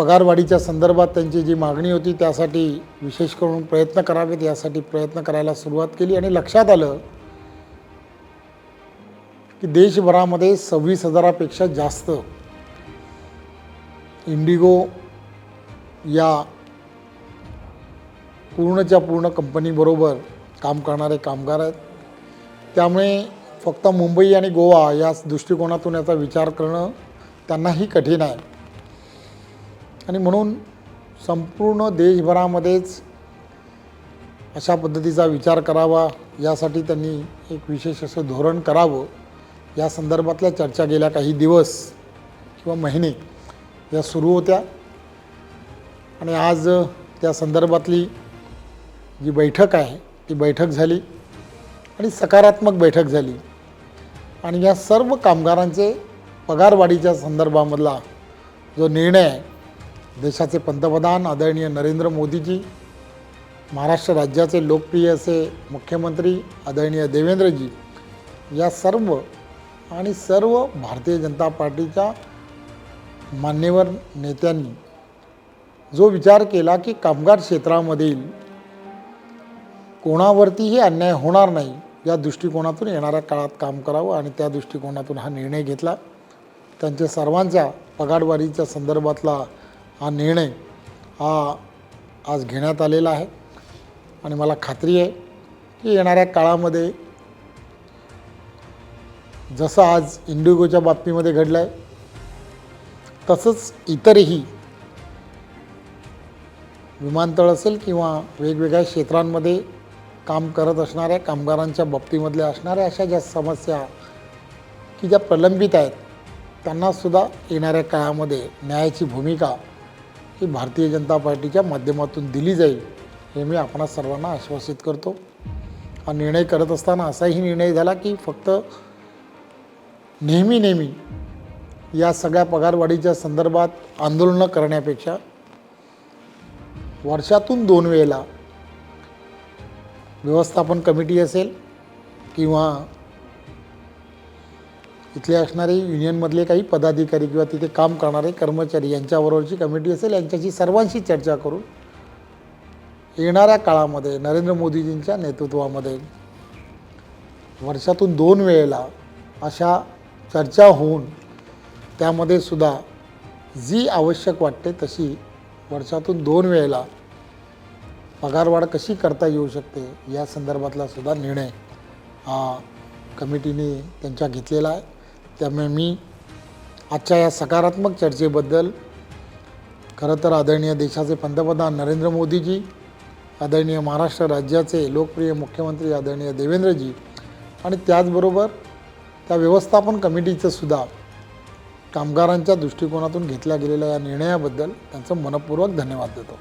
पगारवाढीच्या संदर्भात त्यांची जी मागणी होती त्यासाठी विशेष करून प्रयत्न करावेत यासाठी प्रयत्न करायला सुरुवात केली आणि लक्षात आलं की देशभरामध्ये सव्वीस हजारापेक्षा जास्त इंडिगो या पूर्णच्या पूर्ण कंपनीबरोबर काम करणारे कामगार आहेत. त्यामुळे फक्त मुंबई आणि गोवा या दृष्टिकोनातून याचा विचार करणं त्यांनाही कठीण आहे. आणि म्हणून संपूर्ण देशभरामध्येच अशा पद्धतीचा विचार करावा यासाठी त्यांनी एक विशेष असं धोरण करावं. या संदर्भातल्या चर्चा गेल्या काही दिवस किंवा महिने या सुरू होत्या. आणि आज त्या संदर्भातली जी बैठक आहे ती बैठक झाली आणि सकारात्मक बैठक झाली. आणि या सर्व कामगारांचे पगारवाढीच्या संदर्भामधला जो निर्णय आहे देशाचे पंतप्रधान आदरणीय नरेंद्र मोदीजी महाराष्ट्र राज्याचे लोकप्रिय असे मुख्यमंत्री आदरणीय देवेंद्रजी या सर्व आणि सर्व भारतीय जनता पार्टीच्या मान्यवर नेत्यांनी जो विचार केला की कामगार क्षेत्रामधील कोणावरतीही अन्याय होणार नाही या दृष्टिकोनातून येणाऱ्या काळात काम करावं आणि त्या दृष्टिकोनातून हा निर्णय घेतला. त्यांच्या सर्वांच्या पगारवाढीच्या संदर्भातला हा निर्णय हा आज घेण्यात आलेला आहे. आणि मला खात्री आहे की येणाऱ्या काळामध्ये जसं आज इंडिगोच्या बाबतीमध्ये घडलं आहे तसंच इतरही विमानतळ असेल किंवा वेगवेगळ्या क्षेत्रांमध्ये काम करत असणाऱ्या कामगारांच्या बाबतीमधल्या असणाऱ्या अशा ज्या समस्या की ज्या प्रलंबित आहेत त्यांनासुद्धा येणाऱ्या काळामध्ये न्यायाची भूमिका ही भारतीय जनता पार्टीच्या माध्यमातून दिली जाईल हे मी आपणा सर्वांना आश्वासित करतो. हा निर्णय करत असताना असाही निर्णय झाला की फक्त नेहमी नेहमी या सगळ्या पगारवाढीच्या संदर्भात आंदोलनं करण्यापेक्षा वर्षातून दोन वेळेला व्यवस्थापन कमिटी असेल किंवा इथले असणारे युनियनमधले काही पदाधिकारी किंवा तिथे काम करणारे कर्मचारी यांच्याबरोबरची कमिटी असेल यांच्याशी सर्वांशी चर्चा करून येणाऱ्या काळामध्ये नरेंद्र मोदीजींच्या नेतृत्वामध्ये वर्षातून दोन वेळेला अशा चर्चा होऊन त्यामध्ये सुद्धा जी आवश्यक वाटते तशी वर्षातून दोन वेळेला पगारवाढ कशी करता येऊ शकते या संदर्भातला सुद्धा निर्णय हा कमिटीने त्यांच्या घेतलेला आहे. त्यामुळे मी आजच्या या सकारात्मक चर्चेबद्दल खरं तर आदरणीय देशाचे पंतप्रधान नरेंद्र मोदीजी आदरणीय महाराष्ट्र राज्याचे लोकप्रिय मुख्यमंत्री आदरणीय देवेंद्रजी आणि त्याचबरोबर त्या व्यवस्थापन कमिटीचं सुद्धा कामगारांच्या दृष्टिकोनातून घेतल्या गेलेल्या या निर्णयाबद्दल त्यांचं मनपूर्वक धन्यवाद देतो.